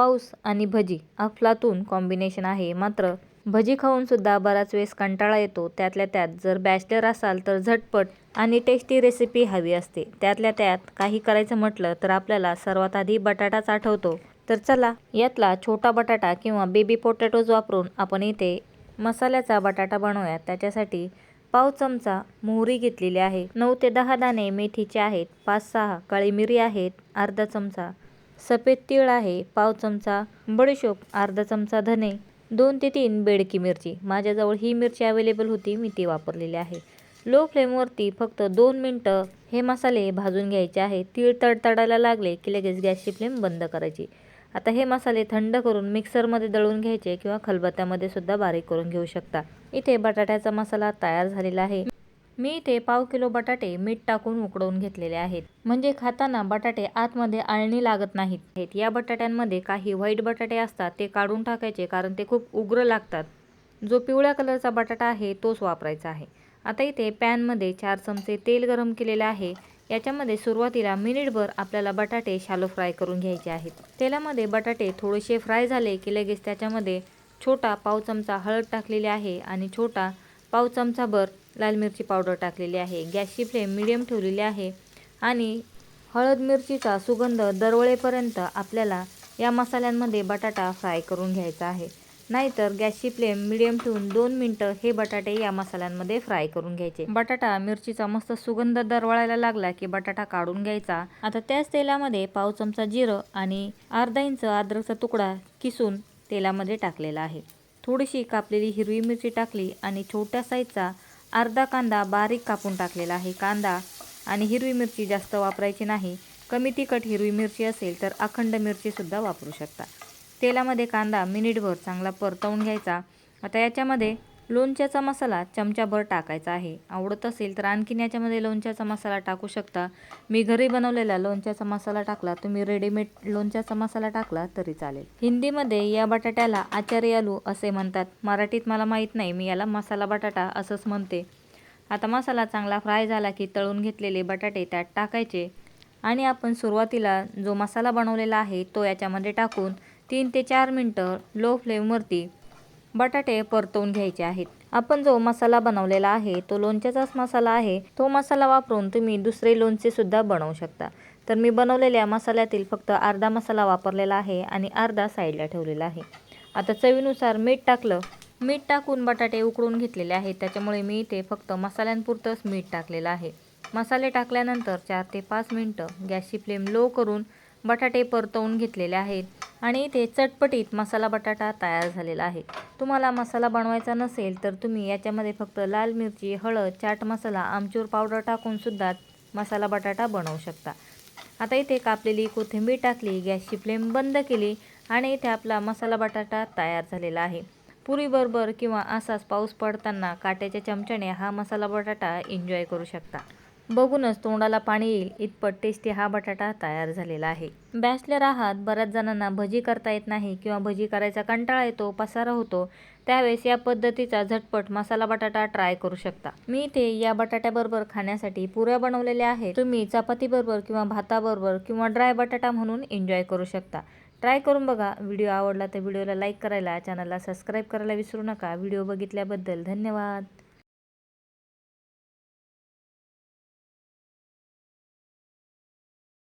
पाऊस आणि भजी अफलातून कॉम्बिनेशन आहे. मात्र भजी खाऊनसुद्धा बराच वेळेस कंटाळा येतो. त्यातल्या त्यात जर बॅचलर असाल तर झटपट आणि टेस्टी रेसिपी हवी असते. त्यातल्या त्यात काही करायचं म्हटलं तर आपल्याला सर्वात आधी बटाटाच आठवतो. तर चला यातला छोटा बटाटा किंवा बेबी पोटॅटोज वापरून आपण इथे मसाल्याचा बटाटा बनवूया त्याच्यासाठी पाव चमचा मोहरी घेतलेली आहे. नऊ ते दहा दाणे मेथीचे आहेत. पाच सहा काळी मिरी आहेत. अर्धा चमचा सफेद तीळ आहे पाव चमचा बडीशोप अर्धा चमचा धने दोन ते तीन बेडकी मिरची. माझ्याजवळ ही मिरची अवेलेबल होती मी ती वापरलेली आहे. लो फ्लेमवरती फक्त दोन मिनटं हे मसाले भाजून घ्यायचे आहे तीळ तडतडायला लागले की लगेच गॅसची फ्लेम बंद करायची. आता हे मसाले थंड करून मिक्सरमध्ये दळून घ्यायचे किंवा खलबत्त्यामध्ये सुद्धा बारीक करून घेऊ शकता. इथे बटाट्याचा मसाला तयार झालेला आहे. मी इथे पाव किलो बटाटे मीठ टाकून उकडवून घेतलेले आहेत. म्हणजे खाताना बटाटे आतमध्ये आळणी लागत नाहीत. या बटाट्यांमध्ये काही व्हाईट बटाटे असतात ते काढून टाकायचे कारण ते खूप उग्र लागतात. जो पिवळ्या कलरचा बटाटा आहे तोच वापरायचा आहे. आता इथे पॅनमध्ये चार चमचे तेल गरम केलेले आहे. याच्यामध्ये सुरुवातीला मिनिटभर आपल्याला बटाटे शालो फ्राय करून घ्यायचे आहेत. तेलामध्ये बटाटे थोडेसे फ्राय झाले की लगेच त्याच्यामध्ये छोटा पाव चमचा हळद टाकलेली आहे आणि छोटा पाव चमचाभर लाल मिरची पावडर टाकलेली आहे. गॅसची फ्लेम मिडियम ठेवलेली आहे आणि हळद मिरचीचा सुगंध दरवळेपर्यंत आपल्याला या मसाल्यांमध्ये बटाटा फ्राय करून घ्यायचा आहे. नाहीतर गॅसची फ्लेम मिडियम ठेवून दोन मिनटं हे बटाटे या मसाल्यांमध्ये फ्राय करून घ्यायचे. बटाटा मिरचीचा मस्त सुगंध दरवळायला लागला की बटाटा काढून घ्यायचा. आता त्याच तेलामध्ये पाव चमचा जिरं आणि अर्धा इंच अद्रकचा तुकडा किसून तेलामध्ये टाकलेला आहे. थोडीशी कापलेली हिरवी मिरची टाकली आणि छोट्या साईजचा अर्धा कांदा बारीक कापून टाकलेला आहे कांदा. आणि हिरवी मिरची जास्त वापरायची नाही. कमी तिखट हिरवी मिरची असेल तर अखंड मिरचीसुद्धा वापरू शकता. तेलामध्ये कांदा मिनिटभर चांगला परतवून घ्यायचा. आता याच्यामध्ये लोणच्याचा मसाला चमचाभर टाकायचा आहे. आवडत असेल तर आणखीन याच्यामध्ये लोणच्याचा मसाला टाकू शकता. मी घरी बनवलेला लोणच्याचा मसाला टाकला. तुम्ही रेडीमेड लोणच्याचा मसाला टाकला तरी चालेल. हिंदीमध्ये या बटाट्याला आचारी आलू असे म्हणतात. मराठीत मला माहीत नाही. मी याला मसाला बटाटा असंच म्हणते. आता मसाला चांगला फ्राय झाला की तळून घेतलेले बटाटे त्यात टाकायचे. आणि आपण सुरुवातीला जो मसाला बनवलेला आहे तो याच्यामध्ये टाकून तीन ते चार मिनटं लो फ्लेमवरती बटाटे परतवून घ्यायचे आहेत. आपण जो मसाला बनवलेला आहे तो लोणच्याचाच मसाला आहे. तो मसाला वापरून तुम्ही दुसरे लोणचे सुद्धा बनवू शकता. तर मी बनवलेल्या मसाल्यातील फक्त अर्धा मसाला वापरलेला आहे आणि अर्धा साईडला ठेवलेला आहे. आता चवीनुसार मीठ टाकलं. मीठ टाकून बटाटे उकळून घेतलेले आहेत. त्याच्यामुळे मी इथे फक्त मसाल्यांपुरतंच मीठ टाकलेलं आहे. मसाले टाकल्यानंतर चार ते पाच मिनटं गॅसची फ्लेम लो करून बटाटे परतवून घेतलेले आहेत. आणि इथे चटपटीत मसाला बटाटा तयार झालेला आहे. तुम्हाला मसाला बनवायचा नसेल तर तुम्ही याच्यामध्ये फक्त लाल मिरची हळद चाट मसाला आमचूर पावडर टाकूनसुद्धा मसाला बटाटा बनवू शकता. आता इथे कापलेली कोथिंबीर टाकली गॅसची फ्लेम बंद केली आणि इथे आपला मसाला बटाटा तयार झालेला आहे. पुरीबरोबर किंवा असाच पाऊस पडताना काट्याच्या चमच्याने हा मसाला बटाटा एन्जॉय करू शकता. बघूनच तोंडाला पाणी येईल. इतपत टेस्टी हा बटाटा तयार झालेला आहे. बॅचलर आहात बऱ्याच जणांना भजी करता येत नाही किंवा भजी करायचा कंटाळा येतो पसारा होतो. त्यावेळेस या पद्धतीचा झटपट मसाला बटाटा ट्राय करू शकता. मी इथे या बटाट्याबरोबर खाण्यासाठी पुऱ्या बनवलेल्या आहेत. तुम्ही चपातीबरोबर किंवा भाताबरोबर किंवा ड्राय बटाटा म्हणून एन्जॉय करू शकता. ट्राय करून बघा. व्हिडिओ आवडला तर व्हिडिओला लाईक करायला चॅनलला सबस्क्राईब करायला विसरू नका. व्हिडिओ बघितल्याबद्दल धन्यवाद.